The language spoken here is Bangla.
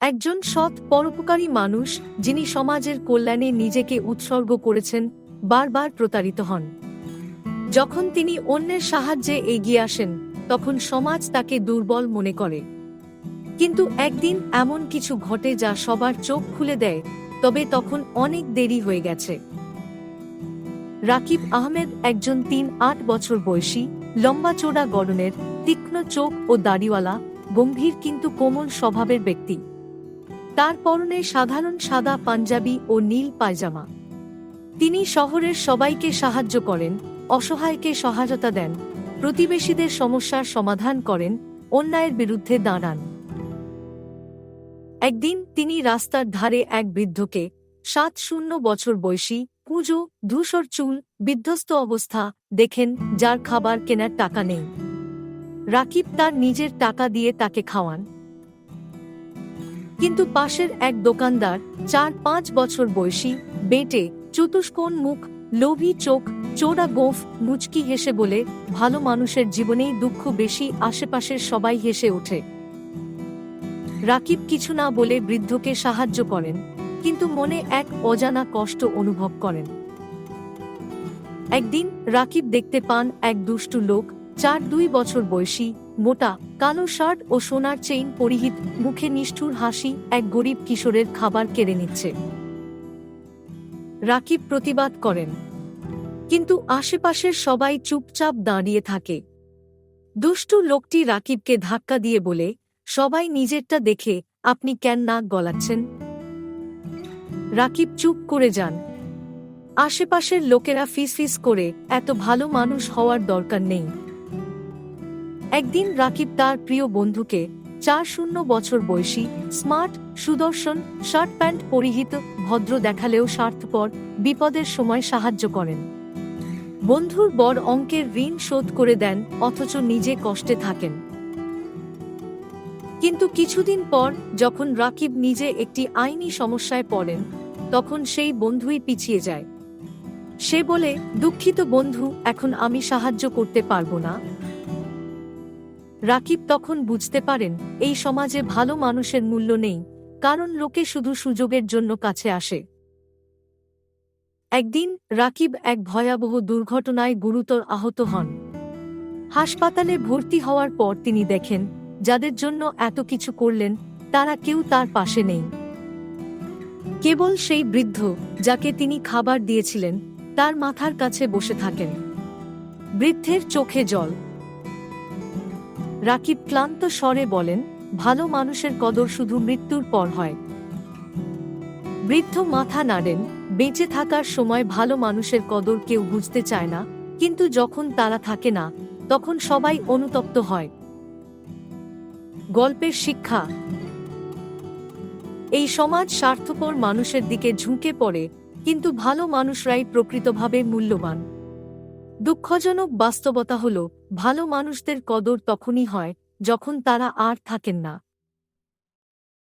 একজন সৎ পরোপকারী মানুষ যিনি সমাজের কল্যাণে নিজেকে উৎসর্গ করেছেন, বারবার প্রতারিত হন। যখন তিনি অন্যের সাহায্যে এগিয়ে আসেন, তখন সমাজ তাকে দুর্বল মনে করে। কিন্তু একদিন এমন কিছু ঘটে যা সবার চোখ খুলে দেয়, তবে তখন অনেক দেরি হয়ে গেছে। রাকিব আহমেদ একজন তিন আট বছর বয়সী, লম্বা চোড়া গড়নের, তীক্ষ্ণ চোখ ও দাড়িওয়ালা, গম্ভীর কিন্তু কোমল স্বভাবের ব্যক্তি। তার পরনে সাধারণ সাদা পাঞ্জাবি ও নীল পায়জামা। তিনি শহরের সবাইকে সাহায্য করেন, অসহায়কে সহায়তা দেন, প্রতিবেশীদের সমস্যার সমাধান করেন, অন্যায়ের বিরুদ্ধে দাঁড়ান। একদিন তিনি রাস্তার ধারে এক বৃদ্ধকে সাত শূন্য বছর বয়সী পুজো ধূসর চুল, বিধ্বস্ত অবস্থা দেখেন যার খাবার কেনার টাকা নেই। রাকিব তার নিজের টাকা দিয়ে তাকে খাওয়ান। কিন্তু পাশের এক দোকানদার চার পাঁচ বছর বয়সী, বেটে, চতুষ্কোণ মুখ, লোভী চোখ, চোরা গোফ, মুচকি হেসে বলে, ভালো মানুষের জীবনেই দুঃখ বেশি, আশেপাশের সবাই হেসে ওঠে। রাকিব কিছু না বলে বৃদ্ধকে সাহায্য করেন, কিন্তু মনে এক অজানা কষ্ট অনুভব করেন। একদিন রাকিব দেখতে পান এক দুষ্টু লোক চার দুই বছর বয়সী, মোটা, কালো শার্ট ও সোনার চেইন পরিহিত, মুখে নিষ্ঠুর হাসি, এক গরিব কিশোরের খাবার কেড়ে নিচ্ছে। রাকিব প্রতিবাদ করেন। কিন্তু আশেপাশের সবাই চুপচাপ দাঁড়িয়ে থাকে। দুষ্টু লোকটি রাকিবকে ধাক্কা দিয়ে বলে, সবাই নিজেরটা দেখে আপনি কেন নাক গলাচ্ছেন? রাকিব চুপ করে যান। আশেপাশের লোকেরা ফিসফিস করে, এত ভালো মানুষ হওয়ার দরকার নেই। একদিন রাকিব তার প্রিয় বন্ধুকে চার শূন্য বছর বয়সী স্মার্ট, সুদর্শন, শার্ট প্যান্ট পরিহিত ভদ্র দেখালেও স্বার্থপর বিপদের সময় সাহায্য করেন। বন্ধুর বড় অঙ্কের ঋণ শোধ করে দেন, অথচ নিজে কষ্টে থাকেন। কিন্তু কিছুদিন পর যখন রাকিব নিজে একটি আইনি সমস্যায় পড়েন, তখন সেই বন্ধুই পিছিয়ে যায়। সে বলে, দুঃখিত বন্ধু, এখন আমি সাহায্য করতে পারব না। রাকিব তখন বুঝতে পারেন, এই সমাজে ভালো মানুষের মূল্য নেই, কারণ লোকে শুধু সুযোগের জন্য কাছে আসে। একদিন, রাকিব এক ভয়াবহ দুর্ঘটনায় গুরুতর আহত হন। হাসপাতালে ভর্তি হওয়ার পর তিনি দেখেন, যাদের জন্য এত কিছু করলেন, তারা কেউ তার পাশে নেই। কেবল সেই বৃদ্ধ, যাকে তিনি খাবার দিয়েছিলেন, তার মাথার কাছে বসে থাকেন। বৃদ্ধের চোখে জল। রাকিব ক্লান্ত স্বরে বলেন, ভালো মানুষের কদর শুধু মৃত্যুর পর হয়। বৃদ্ধ মাথা নাড়েন, বেঁচে থাকার সময় ভালো মানুষের কদর কেউ বুঝতে চায় না, কিন্তু যখন তারা থাকে না, তখন সবাই অনুতপ্ত হয়। গল্পের শিক্ষা, এই সমাজ স্বার্থপর মানুষের দিকে ঝুঁকে পড়ে, কিন্তু ভালো মানুষরাই প্রকৃতভাবে মূল্যবান। দুঃখজনক বাস্তবতা হল ভালো মানুষদের কদর তখনই হয় যখন তারা আর থাকেন না।